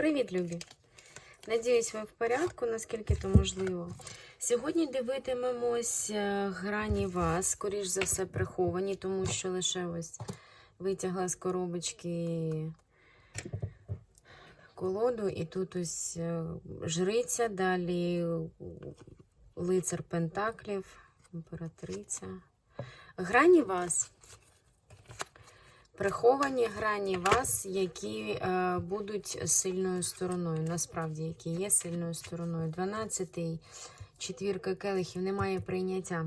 Привіт, любі! Надіюсь, ви в порядку, наскільки то можливо. Сьогодні дивитимемось е, грані вас, скоріш за все, приховані, тому що лише ось витягла з коробочки колоду, і тут ось е, жриця, далі лицар Пентаклів, імператриця. Грані вас. Приховані грані вас, які е, будуть сильною стороною, насправді, які є сильною стороною. 12-й, четвірка келихів, немає прийняття.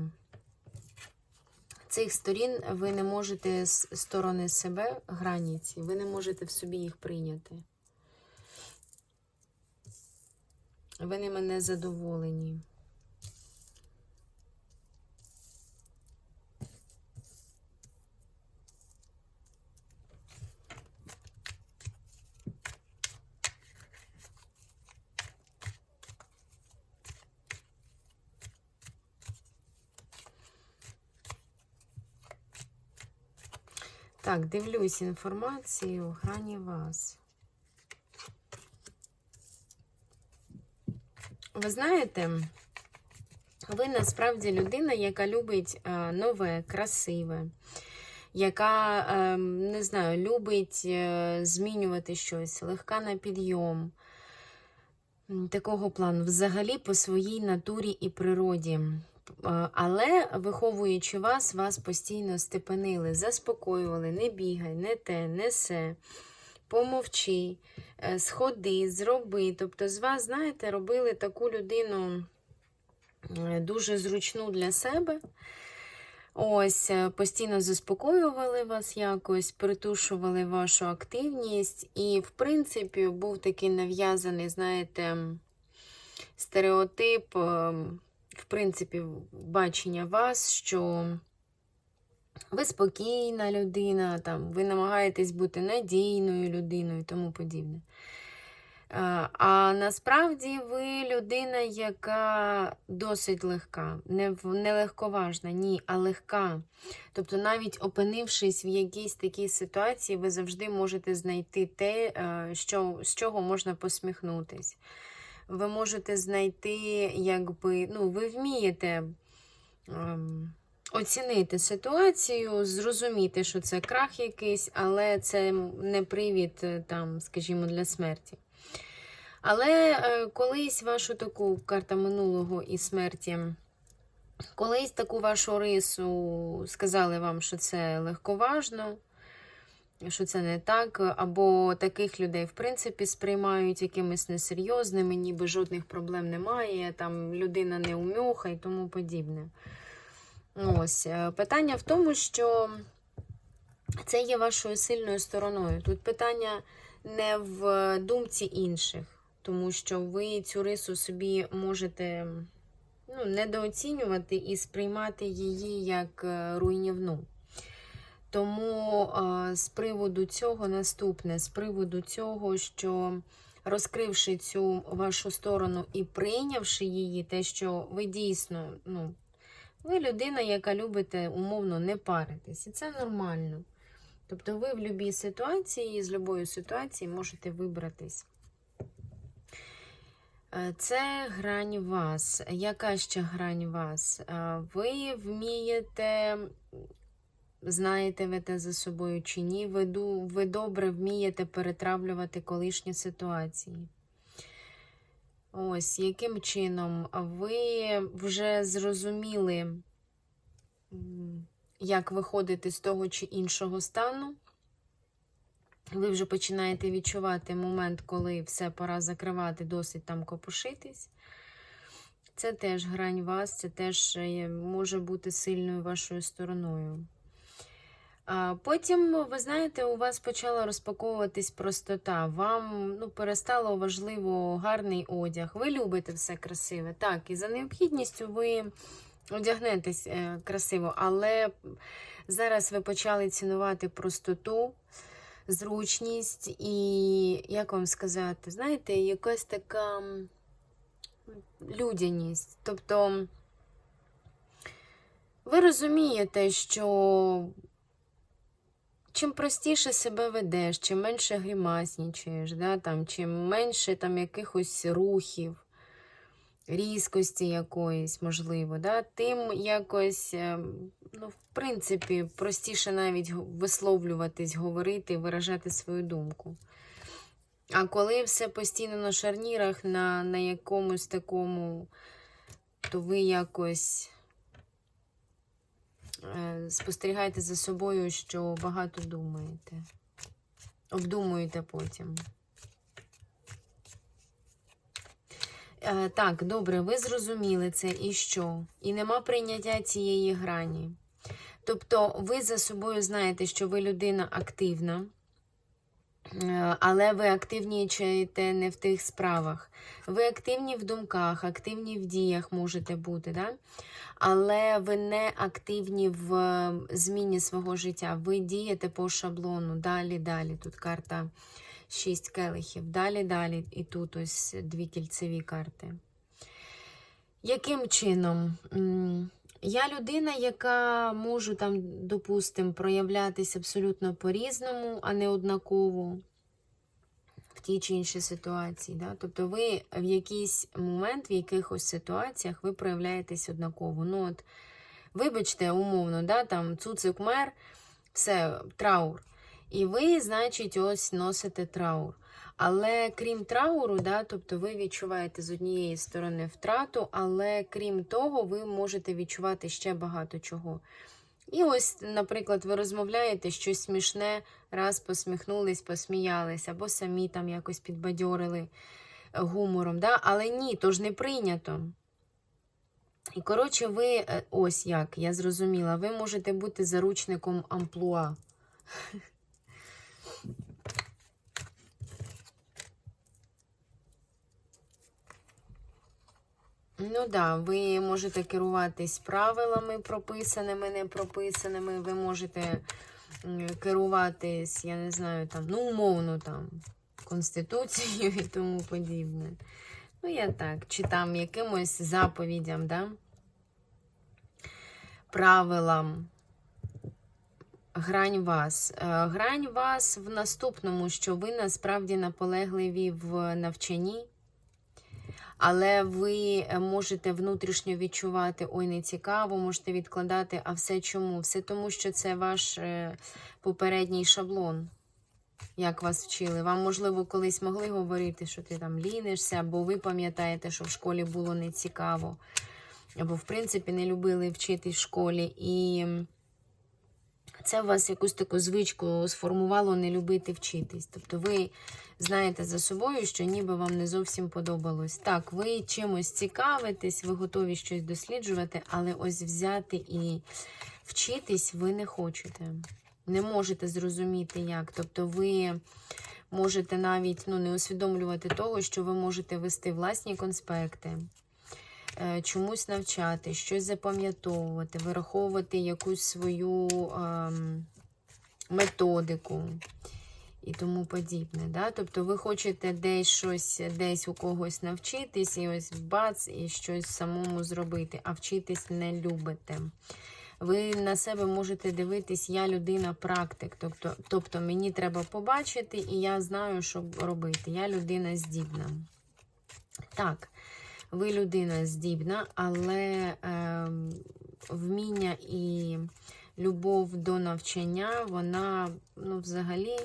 Цих сторін ви не можете з сторони себе, граніці, ви не можете в собі їх прийняти. Ви ними не задоволені. Так, дивлюсь інформацію в грані вас. Ви знаєте, ви насправді людина, яка любить е, нове, красиве, яка, е, не знаю, любить е, змінювати щось, легка на підйом. Такого плану, взагалі по своїй натурі і природі. Але, виховуючи вас, вас постійно степенили, заспокоювали, не бігай, не те, не се, помовчи, е, сходи, зроби. Тобто з вас, знаєте, робили таку людину е, дуже зручну для себе. Ось, е, постійно заспокоювали вас якось, притушували вашу активність. І, в принципі, був такий нав'язаний, знаєте, стереотип, е, в принципі, бачення вас, що ви спокійна людина, там, ви намагаєтесь бути надійною людиною і тому подібне. А, А насправді ви людина, яка досить легка, не, не легковажна, ні, а легка. Тобто, навіть опинившись в якійсь такій ситуації, ви завжди можете знайти те, е, що, з чого можна посміхнутись. Ви можете знайти, якби, ну, ви вмієте ем, оцінити ситуацію, зрозуміти, що це крах якийсь, але це не привід, е, там, скажімо, для смерті. Але е, колись вашу таку карта минулого і смерті, колись таку вашу рису сказали вам, що це легковажно, що це не так, або таких людей, в принципі, сприймають якимись несерйозними, ніби жодних проблем немає, там людина не умьоха і тому подібне. Ось е, питання в тому, що це є вашою сильною стороною. Тут питання не в думці інших, тому що ви цю рису собі можете ну, недооцінювати і сприймати її як е, руйнівну. Тому з приводу цього наступне, з приводу цього, що розкривши цю вашу сторону і прийнявши її, те, що ви дійсно, ну, ви людина, яка любите умовно не паритись, і це нормально. Тобто ви в будь-якій ситуації, з будь-якої ситуації можете вибратись. Е, Це грань вас. Яка ще грань вас? Е, Ви вмієте, знаєте ви те за собою чи ні, ви, ви добре вмієте перетравлювати колишні ситуації. Ось, яким чином ви вже зрозуміли, як виходити з того чи іншого стану. Ви вже починаєте відчувати момент, коли все пора закривати, досить там копошитись. Це теж грань вас, це теж е, може бути сильною вашою стороною. Потім, ви знаєте, у вас почала розпаковуватись простота. Вам ну, перестало важливо гарний одяг. Ви любите все красиве. Так, і за необхідністю ви одягнетесь е, красиво, але зараз ви почали цінувати простоту, зручність і, як вам сказати, знаєте, якась така людяність. Тобто ви розумієте, що чим простіше себе ведеш, чим менше гримаснічаєш, да, там, чим менше там якихось рухів, різкості якоїсь, можливо, да, тим якось, е, ну, в принципі, простіше навіть висловлюватись, говорити, виражати свою думку. А коли все постійно на шарнірах, на, на якомусь такому, то ви якось е, спостерігаєте за собою, що багато думаєте. Обдумуєте потім. Е, так, добре, ви зрозуміли це і що? І нема прийняття цієї грані. Тобто, ви за собою знаєте, що ви людина активна. Е, Але ви активнічаєте не в тих справах. Ви активні в думках, активні в діях можете бути, да? але ви не активні в е, зміні свого життя. Ви дієте по шаблону. Далі, далі. Тут карта 6 келихів. Далі, далі. І тут ось дві кільцеві карти. Яким чином? Я людина, яка можу там, допустимо, проявлятися абсолютно по-різному, а не однаково в тій чи іншій ситуації. Да? Тобто ви в якийсь момент, в якихось ситуаціях ви проявляєтесь однаково. Ну, от, вибачте, умовно, да, там цуцик мер, все, траур. І ви, значить, ось носите траур. Але крім трауру, да, тобто ви відчуваєте з однієї сторони втрату, але крім того, ви можете відчувати ще багато чого. І ось, наприклад, ви розмовляєте щось смішне, раз посміхнулись, посміялись, або самі там якось підбадьорили е, гумором. Да? Але ні, то ж не прийнято. І, коротше, ви, е, ось як, я зрозуміла, ви можете бути заручником амплуа. Ну да, ви можете керуватись правилами прописаними, не прописаними. Ви можете керуватись, я не знаю, там, ну, умовно, там, Конституцією і тому подібне. Ну, я так, чи там якимось заповідям, да? правилам. Грань вас. Е, Грань вас в наступному, що ви насправді наполегливі в навчанні. Але ви е, можете внутрішньо відчувати, ой, не цікаво, можете відкладати, а все чому? Все тому, що це ваш е, попередній шаблон, як вас вчили. Вам, можливо, колись могли говорити, що ти там лінишся, або ви пам'ятаєте, що в школі було нецікаво, або, в принципі, не любили вчити в школі. І це у вас якусь таку звичку сформувало не любити вчитись. Тобто ви знаєте за собою, що ніби вам не зовсім подобалось. Так, ви чимось цікавитесь, ви готові щось досліджувати, але ось взяти і вчитись ви не хочете. Не можете зрозуміти як. Тобто ви можете навіть ну, не усвідомлювати того, що ви можете вести власні конспекти. Е, Чомусь навчати, щось запам'ятовувати, вираховувати якусь свою ем, методику і тому подібне. Да? Тобто ви хочете десь щось, десь у когось навчитись, і ось бац, і щось самому зробити, а вчитись не любите. Ви на себе можете дивитись, я людина практик. Тобто, тобто мені треба побачити, і я знаю, що робити. Я людина здібна. Так, ви людина здібна, але е, вміння і любов до навчання, вона ну, взагалі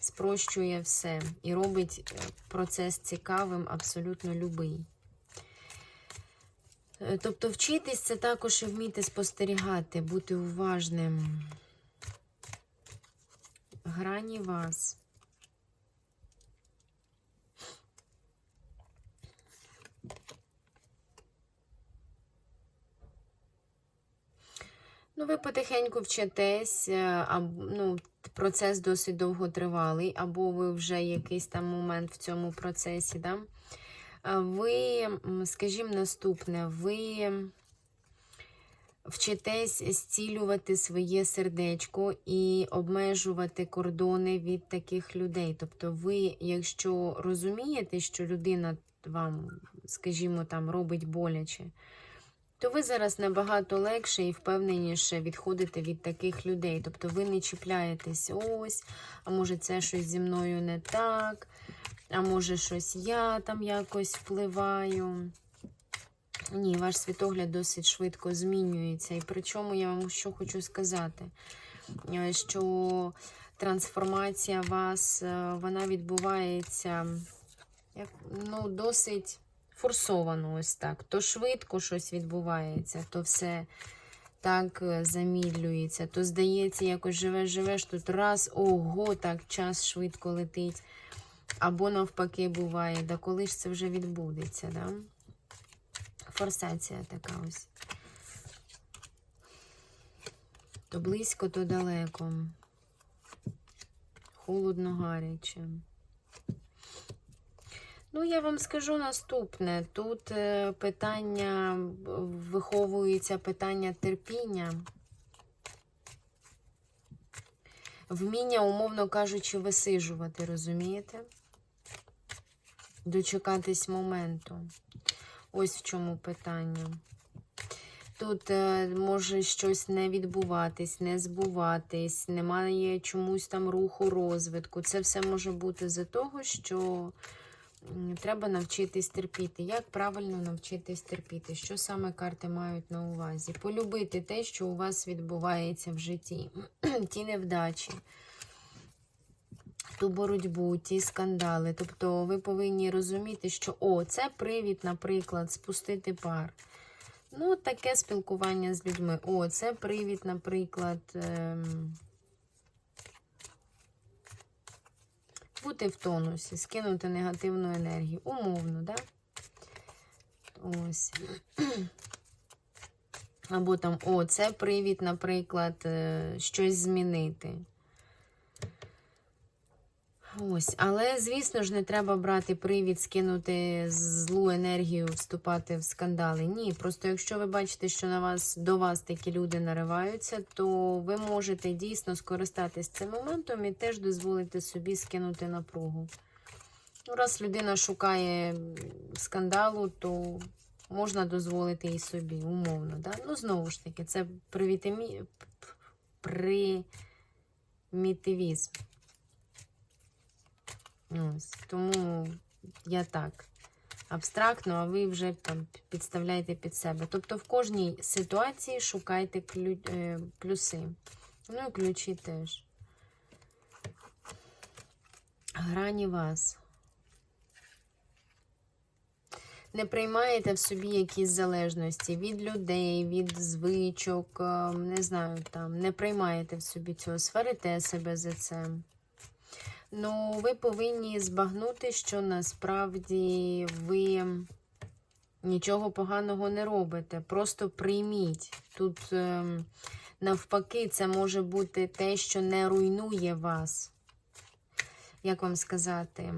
спрощує все і робить е, процес цікавим абсолютно любий. Е, Тобто вчитись це також і вміти спостерігати, бути уважним. Грані вас. Ну, ви потихеньку вчитесь, е, а, ну, процес досить довготривалий, або ви вже якийсь там момент в цьому процесі, да? Ви, скажімо, наступне, ви вчитесь зцілювати своє сердечко і обмежувати кордони від таких людей. Тобто, ви, якщо розумієте, що людина вам, скажімо, там робить боляче, то ви зараз набагато легше і впевненіше відходите від таких людей. Тобто ви не чіпляєтесь ось, а може це щось зі мною не так, а може щось я там якось впливаю. Ні, ваш світогляд досить швидко змінюється. І причому я вам що хочу сказати, е, що трансформація вас, е, вона відбувається ну, досить форсовано ось так. То швидко щось відбувається, то все так е, замідлюється, то здається, якось живеш, живеш тут раз, ого, так час швидко летить. Або навпаки буває, да коли ж це вже відбудеться, да? Форсація така ось. То близько, то далеко. Холодно, гаряче. Ну, я вам скажу наступне. Тут е, питання, виховується питання терпіння. Вміння, умовно кажучи, висижувати, розумієте? Дочекатись моменту. Ось в чому питання. Тут е, може щось не відбуватись, не збуватись, немає чомусь там руху, розвитку. Це все може бути за того, що треба навчитись терпіти. Як правильно навчитись терпіти? Що саме карти мають на увазі? Полюбити те, що у вас відбувається в житті, ті невдачі. Ту боротьбу, ті скандали. Тобто ви повинні розуміти, що о, це привід, наприклад, спустити пар. Ну, таке спілкування з людьми. О, це привід, наприклад, ем... бути в тонусі, скинути негативну енергію. Умовно, да? Ось. Або там, о, це привід, наприклад, е, щось змінити. Ось, але, звісно ж, не треба брати привід, скинути злу енергію, вступати в скандали. Ні, просто якщо ви бачите, що на вас до вас такі люди нариваються, то ви можете дійсно скористатись цим моментом і теж дозволити собі скинути напругу. Ну, раз людина шукає скандалу, то можна дозволити і собі, умовно. Да? Ну, знову ж таки, це привітимі... примітивізм. Ось, тому я так. Абстрактно, а ви вже там підставляєте під себе. Тобто в кожній ситуації шукайте е, плюси. Ну і ключі теж. Грані вас. Не приймаєте в собі якісь залежності від людей, від звичок, е, не знаю, там, не приймаєте в собі цього, сварите себе за це. Ну, ви повинні збагнути, що насправді ви нічого поганого не робите. Просто прийміть. Тут, ем, навпаки, це може бути те, що не руйнує вас. Як вам сказати?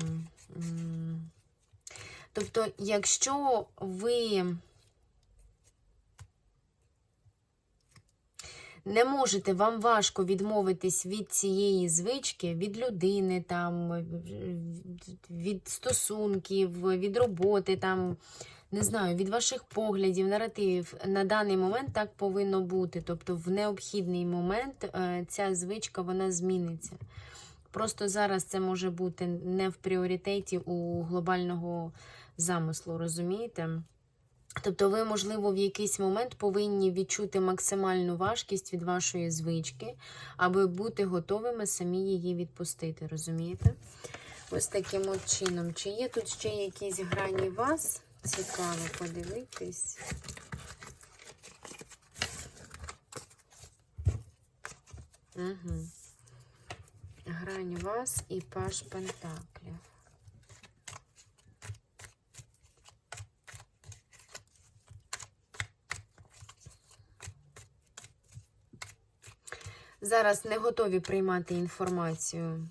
Тобто, якщо ви не можете, вам важко відмовитись від цієї звички, від людини, там, від стосунків, від роботи, там, не знаю, від ваших поглядів, наративів. На даний момент так повинно бути. Тобто, в необхідний момент е, ця звичка вона зміниться. Просто зараз це може бути не в пріоритеті у глобального замислу, розумієте? Тобто ви, можливо, в якийсь момент повинні відчути максимальну важкість від вашої звички, аби бути готовими самі її відпустити, розумієте? Ось таким от чином. Чи є тут ще якісь грані вас? Цікаво подивитись. Угу. Грань вас і паш пентаклів. Зараз не готові приймати інформацію.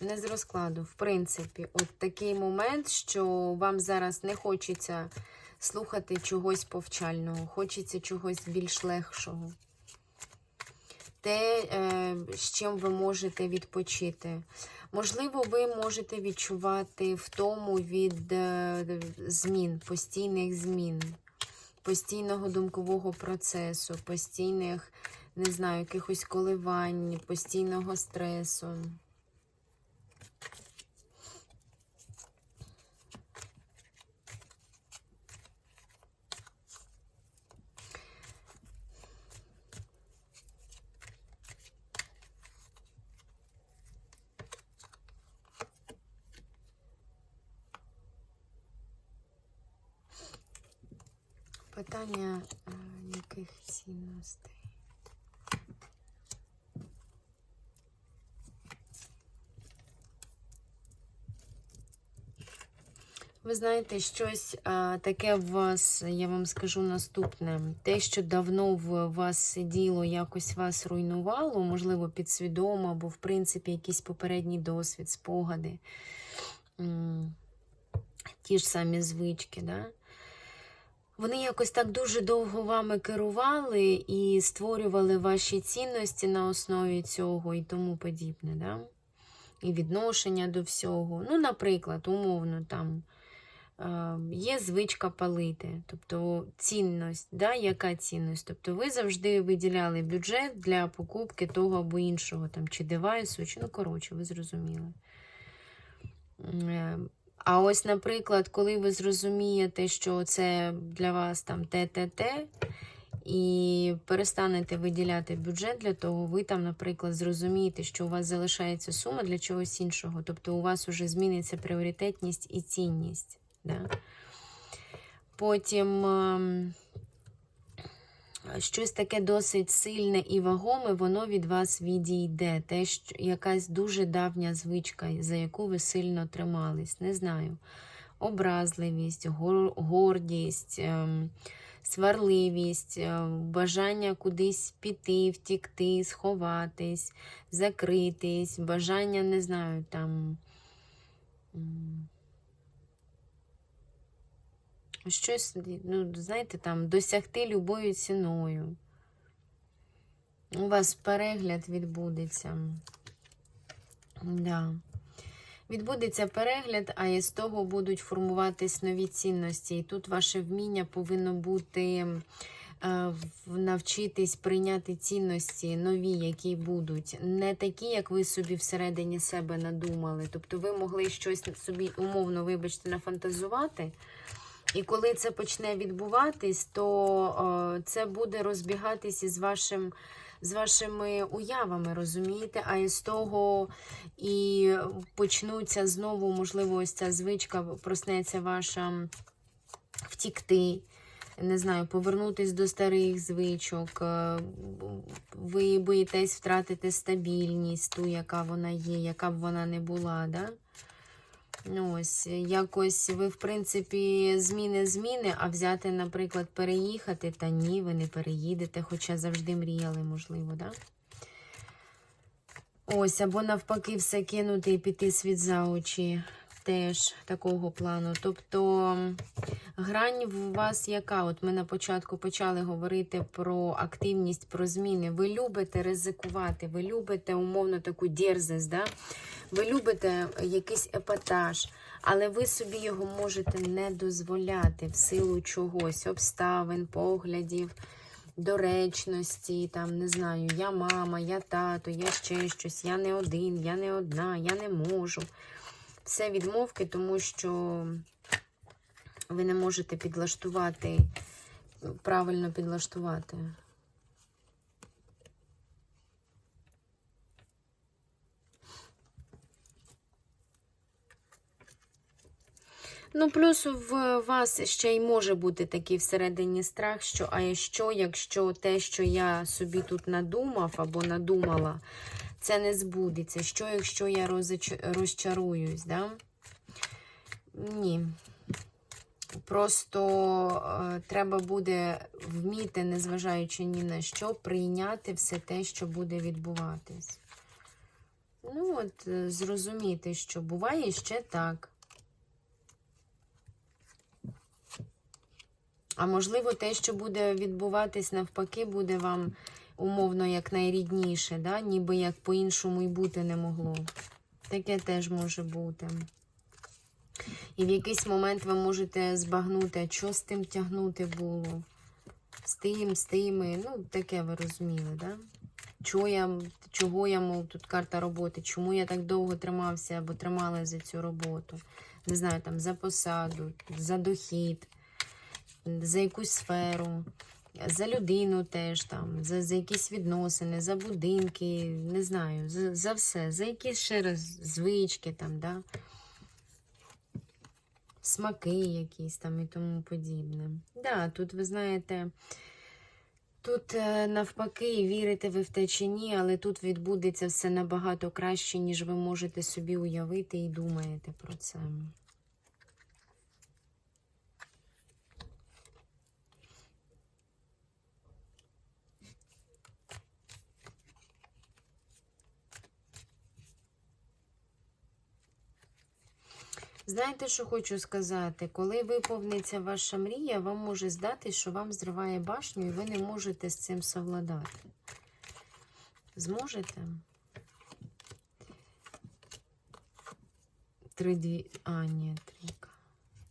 Не з розкладу, в принципі, от такий момент, що вам зараз не хочеться слухати чогось повчального, хочеться чогось більш легшого. Те, е, з чим ви можете відпочити. Можливо, ви можете відчувати втому від е, змін, постійних змін. постійного думкового процесу, постійних, не знаю, якихось коливань, постійного стресу. Питання е, яких цінностей? Ви знаєте, щось а, таке в вас, я вам скажу наступне. Те, що давно в вас сиділо, якось вас руйнувало, можливо, підсвідомо, або, в принципі, якийсь попередній досвід, спогади, ті ж самі звички, да? Вони якось так дуже довго вами керували і створювали ваші цінності на основі цього і тому подібне, да? І відношення до всього. Ну, наприклад, умовно, там е, є звичка палити, тобто цінність, да? яка цінність? Тобто ви завжди виділяли бюджет для покупки того або іншого, там, чи девайсу, чи, ну, коротше, ви зрозуміли. Е, а ось, наприклад, коли ви зрозумієте, що це для вас там ТТТ, і перестанете виділяти бюджет для того, ви там, наприклад, зрозумієте, що у вас залишається сума для чогось іншого. Тобто у вас вже зміниться пріоритетність і цінність. Да? Потім ем, щось таке досить сильне і вагоме, воно від вас відійде. Те, що якась дуже давня звичка, за яку ви сильно тримались. Не знаю. Образливість, гордість, ем, сварливість, е, бажання кудись піти, втікти, сховатись, закритись, бажання, не знаю, там. Щось, ну, знаєте, там, досягти любою ціною. У вас перегляд відбудеться. Да. Відбудеться перегляд, а із того будуть формуватись нові цінності. І тут ваше вміння повинно бути е, навчитись прийняти цінності нові, які будуть. Не такі, як ви собі всередині себе надумали. Тобто ви могли щось собі умовно, вибачте, нафантазувати. І коли це почне відбуватись, то е, це буде розбігатись із вашим. З вашими уявами, розумієте? А із того і почнуться знову, можливо, ось ця звичка, проснеться ваша втікти, не знаю, повернутись до старих звичок. е, Ви боїтесь втратити стабільність, ту, яка вона є, яка б вона не була. Да? Ось, якось ви, в принципі, зміни зміни, а взяти, наприклад, переїхати, та ні, ви не переїдете, хоча завжди мріяли, можливо, да? Ось, або навпаки, все кинути і піти світ за очі. Теж такого плану. Тобто грань в вас яка? От ми на початку почали говорити про активність, про зміни. Ви любите ризикувати, ви любите умовно таку дерзость, да? ви любите якийсь епатаж, але ви собі його можете не дозволяти в силу чогось, обставин, поглядів, доречності, там, не знаю, я мама, я тато, я ще щось, я не один, я не одна, я не можу. Все відмовки, тому що ви не можете підлаштувати, правильно підлаштувати. Ну, плюс в вас ще й може бути такий всередині страх, що а що, якщо те, що я собі тут надумав або надумала, це не збудеться. Що, якщо я розчаруюсь, да? Ні. Просто е, треба буде вміти, незважаючи ні на що, прийняти все те, що буде відбуватись. Ну, от, е, зрозуміти, що буває ще так. А можливо, те, що буде відбуватись навпаки, буде вам умовно як найрідніше, да? ніби як по-іншому й бути не могло. Таке теж може бути. І в якийсь момент ви можете збагнути, що з тим тягнути було. з тим, з тими. Ну, таке ви розуміли, да? Чого я, чого я, мов, тут карта роботи, чому я так довго тримався або тримала за цю роботу. Не знаю, там за посаду, за дохід, за якусь сферу, за людину теж там, за, за якісь відносини, за будинки, не знаю, за, за все, за якісь ще раз звички там, да? смаки якісь там і тому подібне. Да, тут ви знаєте. Тут е, навпаки, вірите ви в те чи ні, але тут відбудеться все набагато краще, ніж ви можете собі уявити і думаєте про це. Знаєте, що хочу сказати? Коли виповниться ваша мрія, вам може здатись, що вам зриває башню, і ви не можете з цим совладати. Зможете? Три дві. А, ні, трійка.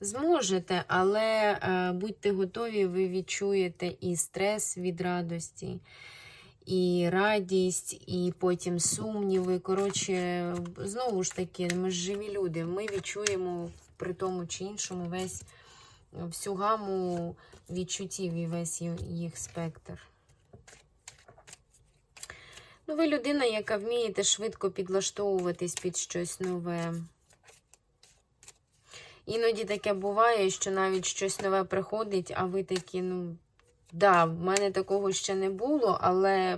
Зможете, але е, будьте готові, ви відчуєте і стрес від радості, і радість, і потім сумніви. Коротше, знову ж таки, ми ж живі люди. Ми відчуємо при тому чи іншому весь всю гаму відчуттів і весь їх спектр. Ну, ви людина, яка вмієте швидко підлаштовуватись під щось нове. Іноді таке буває, що навіть щось нове приходить, а ви такі, ну, да, в мене такого ще не було, але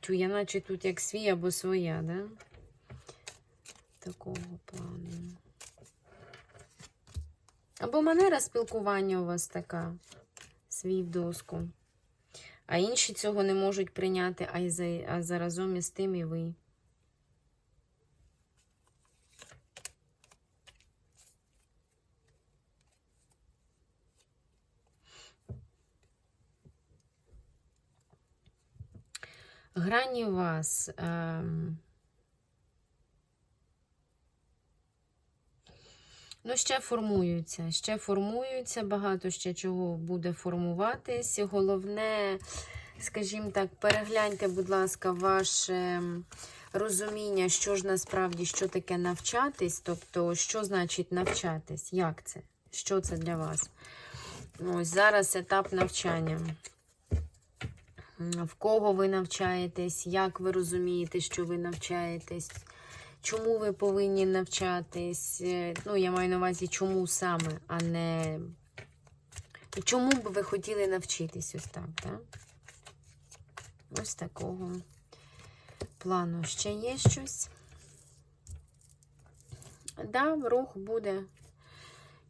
тю, я наче тут як свій або своя, да? Такого плану. Або манера спілкування у вас така, свій в доску. А інші цього не можуть прийняти, а, за, а заразом із тим і ви. Грані вас. Ем... Ну, ще формуються, ще формуються, багато ще чого буде формуватись. Головне, скажімо так, перегляньте, будь ласка, ваше розуміння, що ж насправді, що таке навчатись, тобто, що значить навчатись, як це, що це для вас. Ось зараз етап навчання. В кого ви навчаєтесь, як ви розумієте, що ви навчаєтесь, чому ви повинні навчатись. Е, Ну, я маю на увазі, чому саме, а не чому б ви хотіли навчитись ось так, так? Ось такого плану. Ще є щось? Да, рух буде.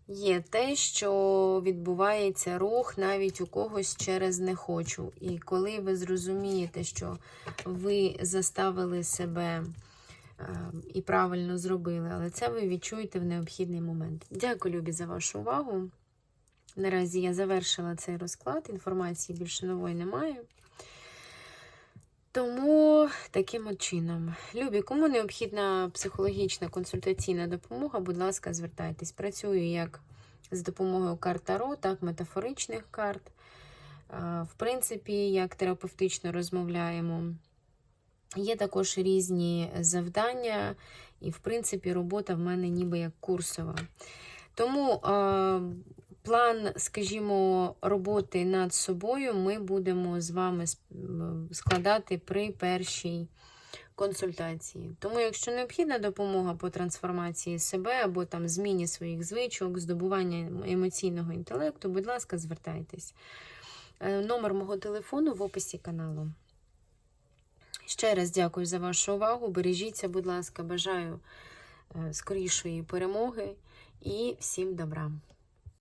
Є те, що відбувається рух навіть у когось через не хочу. І коли ви зрозумієте, що ви заставили себе е, і правильно зробили, але це ви відчуєте в необхідний момент. Дякую, Любі, за вашу увагу. Наразі я завершила цей розклад, інформації більше нової немає. Тому таким чином. Любі, кому необхідна психологічна консультаційна допомога, будь ласка, звертайтесь. Працюю як з допомогою карт Таро, так метафоричних карт. В принципі, як терапевтично розмовляємо. Є також різні завдання, і, в принципі, робота в мене ніби як курсова. Тому план, скажімо, роботи над собою ми будемо з вами складати при першій консультації. Тому, якщо необхідна допомога по трансформації себе або там зміні своїх звичок, здобування емоційного інтелекту, будь ласка, звертайтесь. Е, Номер мого телефону в описі каналу. Ще раз дякую за вашу увагу. Бережіться, будь ласка, бажаю е, скорішої перемоги і всім добра.